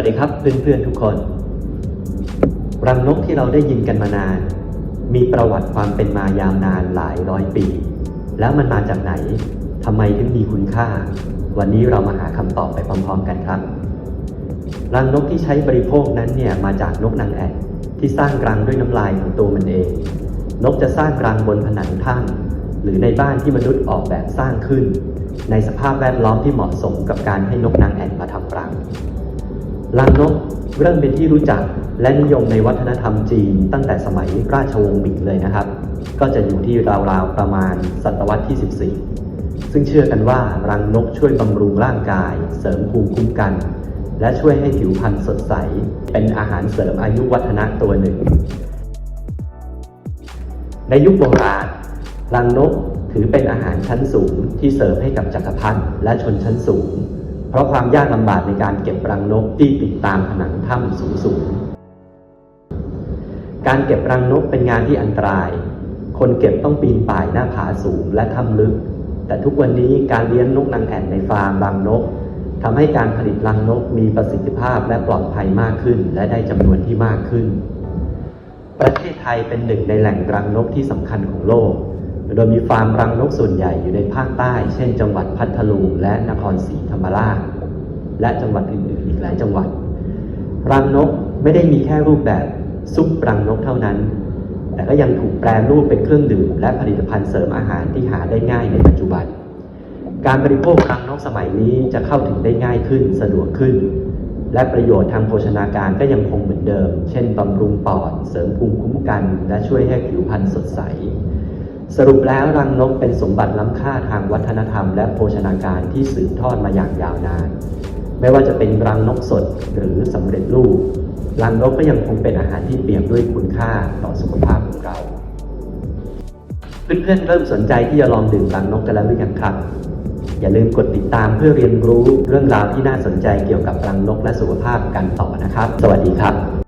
วัสดีครับเพื่อนๆทุกคน รังนกที่เราได้ยินกันมานาน มีประวัติความเป็นมายาวนานหลายร้อยปี แล้วมันมาจากไหนทำไมถึงมีคุณค่า วันนี้เรามาหาคำตอบไปพร้อมๆ กันครับ รังนกที่ใช้บริโภคนั้นเนี่ยมาจากนกนางแอ่นที่สร้างรังด้วยน้ำลายของตัวมันเอง นกจะสร้างรังบนผนังถ้ำหรือในบ้านที่มนุษย์ออกแบบสร้างขึ้น ในสภาพแวดล้อมที่เหมาะสมกับการให้นกนางแอ่นมาทำรัง รังนกเริ่มเป็นที่รู้จักและนิยมในวัฒนธรรมจีน ตั้งแต่สมัยราชวงศ์หมิงเลยนะครับ ก็จะอยู่ที่ราวๆประมาณศตวรรษที่ 14 ซึ่งเชื่อกันว่ารังนกช่วยบำรุงร่างกาย เสริมภูมิคุ้มกัน และช่วยให้ผิวพรรณสดใส เป็นอาหารเสริมอายุวัฒนะตัวหนึ่ง ในยุคโบราณรังนกถือเป็นอาหารชั้นสูงที่เสิร์ฟให้กับจักรพรรดิและชนชั้นสูง เพราะความยากลำบากในการเก็บรังนกที่ติดตามผนังถ้ำสูงสูงๆ การเก็บรังนกเป็นงานที่อันตราย คนเก็บต้องปีนป่ายหน้าผาสูงและถ้ำลึก แต่ทุกวันนี้การเลี้ยงนกนางแอ่นในฟาร์มรังนกทำให้การผลิตรังนกมีประสิทธิภาพและปลอดภัยมากขึ้น และได้จำนวนที่มากขึ้น ประเทศไทยเป็นหนึ่งในแหล่งรังนกที่สำคัญของโลก โดยมีฟาร์มรังนกส่วนใหญ่อยู่ในภาคใต้ เช่น จังหวัดพัทลุงและนครศรีธรรมราช และจังหวัดอื่นๆอีกหลายจังหวัด รังนกไม่ได้มีแค่รูปแบบซุปรังนกเท่านั้น แต่ก็ยังถูกแปรรูปเป็นเครื่องดื่ม และผลิตภัณฑ์เสริมอาหารที่หาได้ง่ายในปัจจุบัน การบริโภครังนกสมัยนี้จะเข้าถึงได้ง่ายขึ้นสะดวกขึ้น และประโยชน์ทางโภชนาการก็ยังคงเหมือนเดิม เช่นบำรุงปอด เสริมภูมิคุ้มกัน และช่วยให้ผิวพรรณสดใส สรุปแล้วรังนกเป็นสมบัติล้ำค่าทางวัฒนธรรม และโภชนาการที่สืบทอดมาอย่างยาวนาน ไม่ว่าจะเป็นรังนกสดหรือสำเร็จรูป รังนกก็ยังคงเป็นอาหารที่เปี่ยมด้วยคุณค่าต่อสุขภาพของเรา เพื่อนๆเริ่มสนใจที่จะลองดื่มรังนกกันแล้วหรือยังครับ อย่าลืมกดติดตามเพื่อเรียนรู้เรื่องราวที่น่าสนใจเกี่ยวกับรังนกและสุขภาพกันต่อนะครับ สวัสดีครับ